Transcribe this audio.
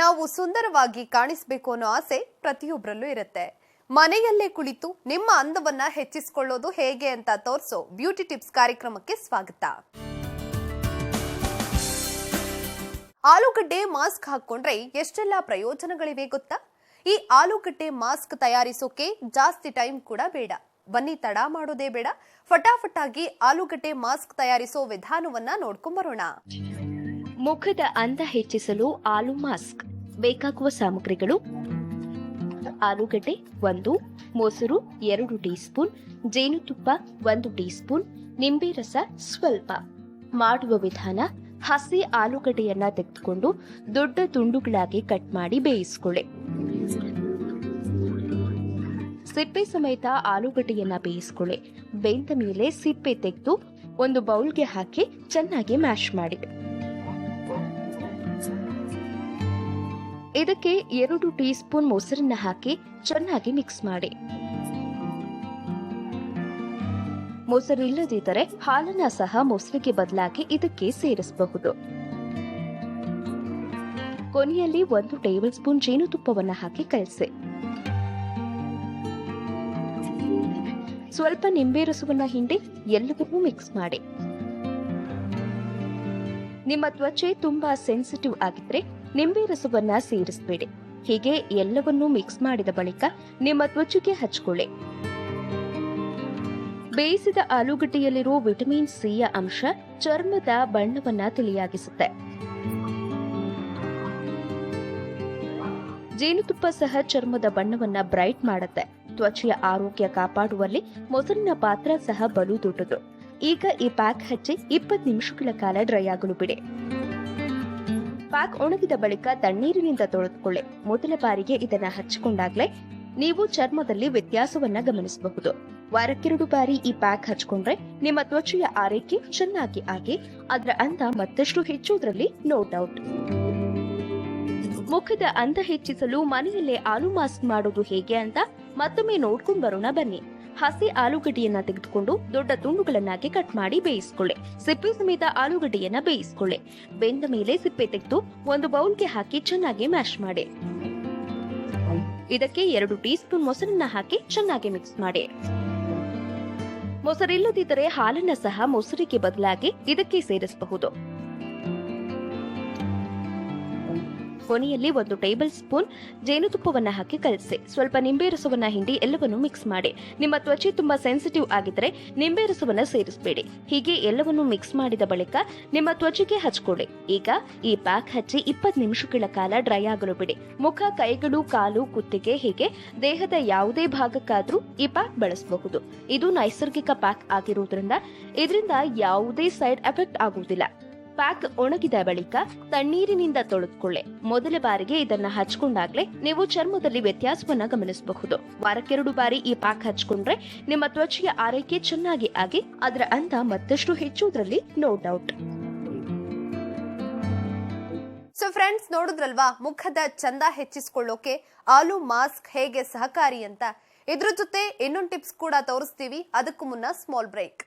ನಾವು ಸುಂದರವಾಗಿ ಕಾಣಿಸಬೇಕು ಅನ್ನೋ ಆಸೆ ಪ್ರತಿಯೊಬ್ಬರಲ್ಲೂ ಇರುತ್ತೆ. ಮನೆಯಲ್ಲೇ ಕುಳಿತು ನಿಮ್ಮ ಅಂದವನ್ನ ಹೆಚ್ಚಿಸಿಕೊಳ್ಳೋದು ಹೇಗೆ ಅಂತ ತೋರಿಸೋ ಬ್ಯೂಟಿ ಟಿಪ್ಸ್ ಕಾರ್ಯಕ್ರಮಕ್ಕೆ ಸ್ವಾಗತ. ಆಲೂಗಡ್ಡೆ ಮಾಸ್ಕ್ ಹಾಕೊಂಡ್ರೆ ಎಷ್ಟೆಲ್ಲ ಪ್ರಯೋಜನಗಳಿವೆ ಗೊತ್ತಾ? ಈ ಆಲೂಗಡ್ಡೆ ಮಾಸ್ಕ್ ತಯಾರಿಸೋಕೆ ಜಾಸ್ತಿ ಟೈಮ್ ಕೂಡ ಬೇಡ. ಬನ್ನಿ ತಡ ಮಾಡೋದೇ ಬೇಡ. ಫಟಾಫಟಾಗಿ ಆಲೂಗಡ್ಡೆ ಮಾಸ್ಕ್ ತಯಾರಿಸೋ ವಿಧಾನವನ್ನ ನೋಡ್ಕೊಂಬರೋಣ ಮುಖದ ಅಂದ ಹೆಚ್ಚಿಸಲು ಆಲೂ ಮಾಸ್ಕ್. ಬೇಕಾಗುವ ಸಾಮಗ್ರಿಗಳು ಆಲೂಗಡ್ಡೆ ಒಂದು, ಮೊಸರು ಎರಡು ಟೀ ಸ್ಪೂನ್ ಜೇನುತುಪ್ಪ ಒಂದು ಟೀ ಸ್ಪೂನ್ ನಿಂಬೆ ರಸ ಸ್ವಲ್ಪ. ಮಾಡುವ ವಿಧಾನ, ಹಸಿ ಆಲೂಗಡ್ಡೆಯನ್ನ ತೆಗೆದುಕೊಂಡು ದೊಡ್ಡ ತುಂಡುಗಳಾಗಿ ಕಟ್ ಮಾಡಿ ಬೇಯಿಸಿಕೊಳ್ಳಿ. ಸಿಪ್ಪೆ ಸಮೇತ ಆಲೂಗಡ್ಡೆಯನ್ನ ಬೇಯಿಸಿಕೊಳ್ಳಿ. ಬೆಂದ ಮೇಲೆ ಸಿಪ್ಪೆ ತೆಗೆದು ಒಂದು ಬೌಲ್ಗೆ ಹಾಕಿ ಚೆನ್ನಾಗಿ ಮ್ಯಾಶ್ ಮಾಡಿ. ಇದಕ್ಕೆ ಎರಡು ಟೀ ಸ್ಪೂನ್ ಮೊಸರನ್ನ ಹಾಕಿ ಚೆನ್ನಾಗಿ ಮಿಕ್ಸ್ ಮಾಡಿ. ಮೊಸರು ಇಲ್ಲದಿದ್ದರೆ ಹಾಲನ್ನ ಸಹ ಮೊಸರಿಗೆ ಬದಲಾಗಿ ಇದಕ್ಕೆ ಸೇರಿಸಬಹುದು. ಕೊನೆಯಲ್ಲಿ ಒಂದು ಟೇಬಲ್ ಸ್ಪೂನ್ ಜೇನುತುಪ್ಪವನ್ನು ಹಾಕಿ ಕಲಸಿ. ಸ್ವಲ್ಪ ನಿಂಬೆ ರಸವನ್ನು ಹಿಂಡಿ ಎಲ್ಲವನ್ನೂ ಮಿಕ್ಸ್ ಮಾಡಿ. ನಿಮ್ಮ ತ್ವಚೆ ತುಂಬಾ ಸೆನ್ಸಿಟಿವ್ ಆಗಿದ್ರೆ ನಿಂಬೆ ರಸವನ್ನ ಸೇರಿಸಬೇಡಿ. ಹೀಗೆ ಎಲ್ಲವನ್ನೂ ಮಿಕ್ಸ್ ಮಾಡಿದ ಬಳಿಕ ನಿಮ್ಮ ತ್ವಚೆಗೆ ಹಚ್ಕೊಳ್ಳಿ. ಬೇಯಿಸಿದ ಆಲೂಗಡ್ಡೆಯಲ್ಲಿರುವ ವಿಟಮಿನ್ ಸಿಯ ಅಂಶ ಚರ್ಮದ ಬಣ್ಣವನ್ನ ತಿಳಿಯಾಗಿಸುತ್ತೆ. ಜೇನುತುಪ್ಪ ಸಹ ಚರ್ಮದ ಬಣ್ಣವನ್ನ ಬ್ರೈಟ್ ಮಾಡುತ್ತೆ. ತ್ವಚೆಯ ಆರೋಗ್ಯ ಕಾಪಾಡುವಲ್ಲಿ ಮೊಸರಿನ ಪಾತ್ರ ಸಹ ಬಲು ದೊಡ್ಡದು. ಈಗ ಈ ಪ್ಯಾಕ್ ಹಚ್ಚಿ ಇಪ್ಪತ್ತು ನಿಮಿಷಗಳ ಕಾಲ ಡ್ರೈ ಆಗಲು ಬಿಡಿ. ಪ್ಯಾಕ್ ಒಣಗಿದ ಬಳಿಕ ತಣ್ಣೀರಿನಿಂದ ತೊಳೆದುಕೊಳ್ಳಿ. ಮೊದಲ ಬಾರಿಗೆ ಇದನ್ನ ಹಚ್ಚಿಕೊಂಡಾಗ್ಲೇ ನೀವು ಚರ್ಮದಲ್ಲಿ ವ್ಯತ್ಯಾಸವನ್ನ ಗಮನಿಸಬಹುದು. ವಾರಕ್ಕೆರಡು ಬಾರಿ ಈ ಪ್ಯಾಕ್ ಹಚ್ಕೊಂಡ್ರೆ ನಿಮ್ಮ ತ್ವಚೆಯ ಆರೈಕೆ ಚೆನ್ನಾಗಿ ಆಗಿ ಅದರ ಅಂದ ಮತ್ತಷ್ಟು ಹೆಚ್ಚುವುದರಲ್ಲಿ ನೋ ಡೌಟ್ ಮುಖದ ಅಂದ ಹೆಚ್ಚಿಸಲು ಮನೆಯಲ್ಲೇ ಆಲೂ ಮಾಸ್ಕ್ ಮಾಡೋದು ಹೇಗೆ ಅಂತ ಮತ್ತೊಮ್ಮೆ ನೋಡ್ಕೊಂಡು ಬರೋಣ ಬನ್ನಿ. ಹಸಿ ಆಲೂಗಡ್ಡೆಯನ್ನ ತೆಗೆದುಕೊಂಡು ದೊಡ್ಡ ತುಂಡುಗಳನ್ನಾಗಿ ಕಟ್ ಮಾಡಿ ಬೇಯಿಸಿಕೊಳ್ಳಿ. ಸಿಪ್ಪೆ ಸಮೇತ ಆಲೂಗಡ್ಡೆಯನ್ನ ಬೇಯಿಸಿಕೊಳ್ಳಿ. ಬೆಂದ ಮೇಲೆ ಸಿಪ್ಪೆ ತೆಗೆದು ಒಂದು ಬೌಲ್ಗೆ ಹಾಕಿ ಚೆನ್ನಾಗಿ ಮ್ಯಾಶ್ ಮಾಡಿ. ಇದಕ್ಕೆ ಎರಡು ಟೀ ಸ್ಪೂನ್ ಮೊಸರನ್ನ ಹಾಕಿ ಚೆನ್ನಾಗಿ ಮಿಕ್ಸ್ ಮಾಡಿ. ಮೊಸರಿಲ್ಲದಿದ್ದರೆ ಹಾಲನ್ನ ಸಹ ಮೊಸರಿಗೆ ಬದಲಾಗಿ ಇದಕ್ಕೆ ಸೇರಿಸಬಹುದು. ಕೊನೆಯಲ್ಲಿ ಒಂದು ಟೇಬಲ್ ಸ್ಪೂನ್ ಜೇನುತುಪ್ಪವನ್ನು ಹಾಕಿ ಕಲಸಿ. ಸ್ವಲ್ಪ ನಿಂಬೆ ರಸವನ್ನ ಹಿಂಡಿ ಎಲ್ಲವನ್ನು ಮಿಕ್ಸ್ ಮಾಡಿ. ನಿಮ್ಮ ತ್ವಚೆ ತುಂಬಾ ಸೆನ್ಸಿಟಿವ್ ಆಗಿದ್ರೆ ನಿಂಬೆ ರಸವನ್ನ ಸೇರಿಸಬೇಡಿ. ಹೀಗೆ ಎಲ್ಲವನ್ನು ಮಿಕ್ಸ್ ಮಾಡಿದ ಬಳಿಕ ನಿಮ್ಮ ತ್ವಚೆಗೆ ಹಚ್ಕೊಳ್ಳಿ. ಈಗ ಈ ಪ್ಯಾಕ್ ಹಚ್ಚಿ ಇಪ್ಪತ್ತು ನಿಮಿಷಗಳ ಕಾಲ ಡ್ರೈ ಆಗಲು ಬಿಡಿ. ಮುಖ, ಕೈಗಳು, ಕಾಲು, ಕುತ್ತಿಗೆ ಹೀಗೆ ದೇಹದ ಯಾವುದೇ ಭಾಗಕ್ಕಾದ್ರೂ ಈ ಪ್ಯಾಕ್ ಬಳಸಬಹುದು. ಇದು ನೈಸರ್ಗಿಕ ಪ್ಯಾಕ್ ಆಗಿರುವುದರಿಂದ ಇದರಿಂದ ಯಾವುದೇ ಸೈಡ್ ಎಫೆಕ್ಟ್ ಆಗುವುದಿಲ್ಲ. ಪ್ಯಾಕ್ ಒಣಗಿದ ಬಳಿಕ ತಣ್ಣೀರಿನಿಂದ ತೊಳೆದುಕೊಳ್ಳೆ. ಮೊದಲ ಬಾರಿಗೆ ಇದನ್ನ ಹಚ್ಕೊಂಡಾಗ್ಲೇ ನೀವು ಚರ್ಮದಲ್ಲಿ ವ್ಯತ್ಯಾಸವನ್ನ ಗಮನಿಸಬಹುದು. ವಾರಕ್ಕೆರಡು ಬಾರಿ ಈ ಪ್ಯಾಕ್ ಹಚ್ಕೊಂಡ್ರೆ ನಿಮ್ಮ ತ್ವಚೆಯ ಆರೈಕೆ ಚೆನ್ನಾಗಿ ಆಗಿ ಅದರ ಅಂದ ಮತ್ತಷ್ಟು ಹೆಚ್ಚುವುದರಲ್ಲಿ ನೋ ಡೌಟ್ ಸೊ ಫ್ರೆಂಡ್ಸ್ ನೋಡಿದ್ರಲ್ವಾ? ಮುಖದ ಚಂದ ಹೆಚ್ಚಿಸ್ಕೊಳ್ಳೋಕೆ ಆಲೂ ಮಾಸ್ಕ್ ಹೇಗೆ ಸಹಕಾರಿ ಅಂತ? ಇದ್ರ ಜೊತೆ ಇನ್ನೊಂದು ಟಿಪ್ಸ್ ಕೂಡ ತೋರಿಸ್ತೀವಿ. ಅದಕ್ಕೂ ಮುನ್ನ ಸ್ಮಾಲ್ ಬ್ರೇಕ್